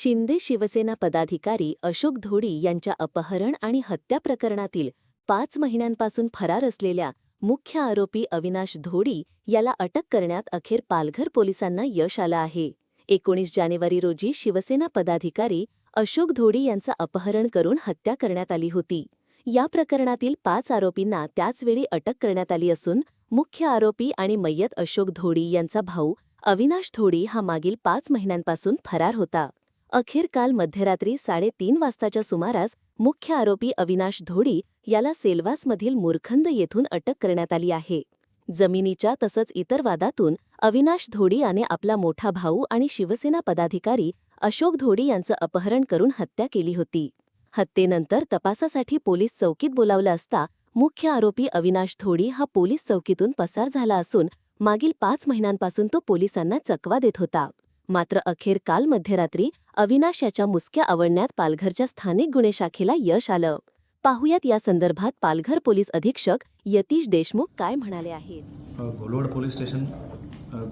शिंदे शिवसेना पदाधिकारी अशोक धोडी यांच्या अपहरण आणि हत्या प्रकरणातील पाच महिन्यांपासून फरार असलेल्या मुख्य आरोपी अविनाश धोडी याला अटक करण्यात अखेर पालघर पोलिसांना यश आलं आहे. एकोणीस जानेवारी रोजी शिवसेना पदाधिकारी अशोक धोडी यांचं अपहरण करून हत्या करण्यात आली होती. या प्रकरणातील पाच आरोपींना त्याचवेळी अटक करण्यात आली असून मुख्य आरोपी आणि मय्यत अशोक धोडी यांचा भाऊ अविनाश धोडी हा मागील पाच महिन्यांपासून फरार होता. अखेर काल मध्यरात्री साडेतीन वाजताच्या सुमारास मुख्य आरोपी अविनाश धोडी याला सेल्वासमधील मुरखंद येथून अटक करण्यात आली आहे. जमिनीच्या तसंच इतर वादातून अविनाश धोडी याने आपला मोठा भाऊ आणि शिवसेना पदाधिकारी अशोक धोडी यांचं अपहरण करून हत्या केली होती. हत्येनंतर तपासासाठी पोलीस चौकीत बोलावलं असता मुख्य आरोपी अविनाश धोडी हा पोलीस चौकीतून पसार झाला असून मागील पाच महिन्यांपासून तो पोलिसांना चकवा देत होता. मात्र अखेर काल मध्यरात्री अविनाश याच्या मुसक्या आवडण्यात पालघरच्या स्थानिक गुन्हे शाखेला यश आलं. पाहुयात या संदर्भात पालघर पोलीस अधीक्षक यतीश देशमुख काय म्हणाले आहेत. घोलवड पोलीस स्टेशन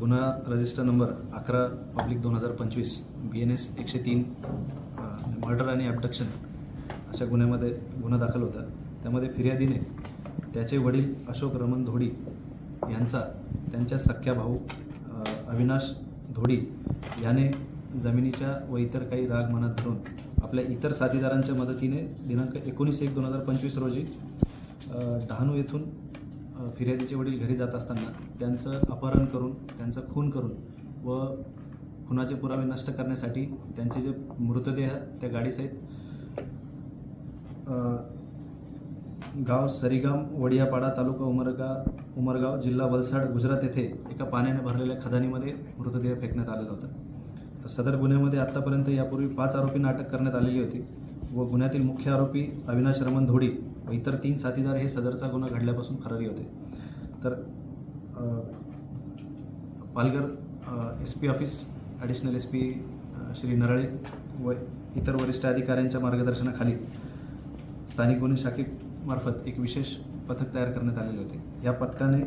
गुन्हा रजिस्टर नंबर अकरा पब्लिक दोन हजार पंचवीस बी एन एस एकशे तीन मर्डर आणि ॲबडक्शन अशा गुन्ह्यामध्ये गुन्हा दाखल होता. त्यामध्ये फिर्यादीने त्याचे वडील अशोक रमण धोडी यांचा त्यांच्या सख्या भाऊ अविनाश धोडी याने जमिनीच्या व इतर काही राग मनात धरून आपल्या इतर साथीदारांच्या मदतीने दिनांक एकोणीस एक दोन हजार पंचवीस रोजी डहाणू येथून फिर्यादीचे वडील घरी जात असताना त्यांचं अपहरण करून त्यांचा खून करून व खुनाचे पुरावे नष्ट करण्यासाठी त्यांचे जे मृतदेह त्या गाडीसहित गाव सरीगाम वडियापाडा तालुका उमरगा उमरगाव जिल्हा वलसाड गुजरात येथे एका पाण्याने भरलेल्या खदानीमध्ये मृतदेह फेकण्यात आलेला होता. तर सदर गुन्ह्यामध्ये आत्तापर्यंत यापूर्वी पाच आरोपींना अटक करण्यात आलेली होती व गुन्ह्यातील मुख्य आरोपी अविनाश रमण धोडी व इतर तीन साथीदार हे सदरचा गुन्हा घडल्यापासून फरारी होते. तर Palghar S P office additional S P Shri Narale व इतर वरिष्ठ अधिकाऱ्यांच्या मार्गदर्शनाखाली स्थानिक गुन्हे शाखेत मार्फत एक विशेष पथक तयार करण्यात आलेले होते. या पथकाने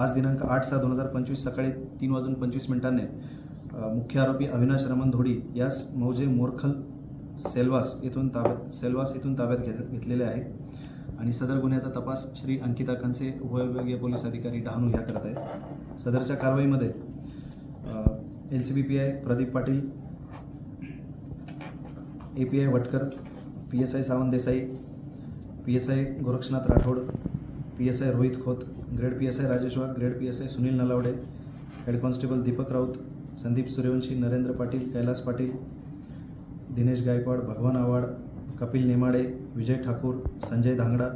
आज दिनांक आठ सहा दोन हजार पंचवीस सकाळी तीन वाजून पंचवीस मिनिटांनी मुख्य आरोपी अविनाश रमण धोडी यास मौजे मोरखल सेल्वास येथून ताब्यात सेल्वास येथून ताब्यात घेत घेतलेले आहे. आणि सदर गुन्ह्याचा तपास श्री अंकिता खनसे उपविभागीय पोलीस अधिकारी डहाणू ह्या करत आहेत. सदरच्या कारवाईमध्ये L C B P I Pradeep Patil A P I Vatkar P S I Sawant Desai P S I Gorakshnath Rathod P S I Rohit Khot grade P S I Rajesh Wagh grade P S I Sunil Nalawade head constable Deepak Raut Sandeep Suryavanshi Narendra Patil Kailas Patil Dinesh Gaikwad Bhagwan Avhad Kapil Nemade Vijay Thakur Sanjay Dhangda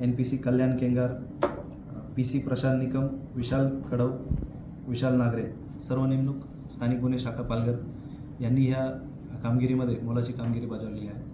N P C Kalyan Kengar P C Prashant Nikam Vishal Kadav Vishal Nagare. सर्व नेमणूक स्थानिक गुन्हे शाखा पालघर यांनी ह्या कामगिरीमध्ये मोलाची कामगिरी बजावली आहे.